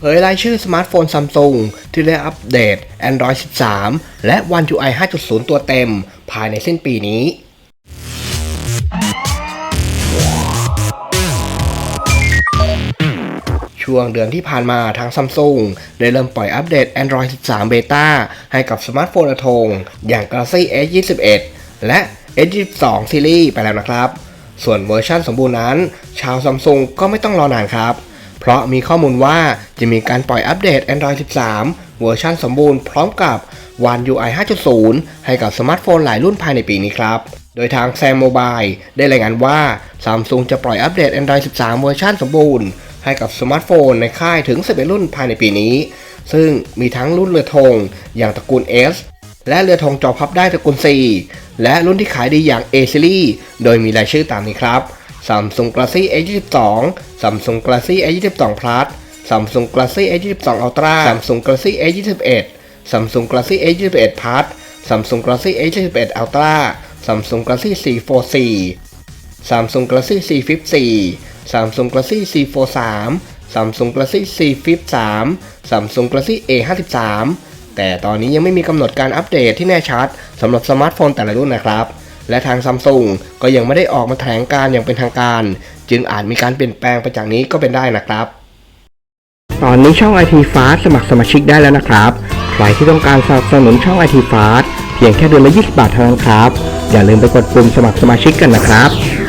เผยรายชื่อสมาร์ทโฟนซัมซุงที่ได้อัปเดต Android 13 และ One UI 5.0 ตัวเต็ม ภายในสิ้นปีนี้ ช่วงเดือนที่ผ่านมาทางซัมซุงได้เริ่มปล่อยอัปเดต Android 13 Beta ให้กับสมาร์ทโฟนอทงอย่าง Galaxy S21 และ S22 Series ไปแล้วนะครับ ส่วนเวอร์ชันสมบูรณ์นั้น ชาวซัมซุงก็ไม่ต้องรอนานครับ เพราะมีข้อมูลว่าจะมีการปล่อยอัปเดต Android 13 เวอร์ชันสมบูรณ์พร้อมกับ One UI 5.0 ให้กับสมาร์ทโฟนหลายรุ่นภายในปีนี้ครับ โดยทางแซมโมบายได้รายงานว่า Samsung จะปล่อยอัปเดต Android 13 เวอร์ชันสมบูรณ์ ให้กับสมาร์ทโฟนในค่ายถึง 11 รุ่นภายในปีนี้ ซึ่งมีทั้งรุ่นเรือธงอย่างตระกูล S และเรือธงจอพับได้ตระกูล C และรุ่นที่ขายดีอย่าง A Series โดยมีรายชื่อตามนี้ครับ Samsung Galaxy A22 Samsung Galaxy A22 Plus Samsung Galaxy A22 Ultra Samsung Galaxy A21 Samsung Galaxy A21 Plus Samsung Galaxy A21 Ultra Samsung Galaxy C Fold 4 Samsung Galaxy C Flip 4 Samsung Galaxy C Fold 3 Samsung Galaxy C Flip 3 Samsung Galaxy A 53 แต่ตอนนี้ยังไม่มีกำหนดการอัปเดตที่แน่ชัดสำหรับสมาร์ทโฟนแต่ละรุ่นนะครับ และทางซัมซุงก็ยังไม่ได้ออกมาแถลงการอย่างเป็นทางการ จึงอาจมีการเปลี่ยนแปลงไปจากนี้ก็เป็นได้นะครับ ตอนนี้ช่องไอทีฟาสมัครสมาชิกได้แล้วนะครับ ใครที่ต้องการสนับสนุนช่องไอทีฟาสเพียงแค่เดือนละ20บาทเท่านั้นครับ อย่าลืมไปกดปุ่มสมัครสมาชิกกันนะครับ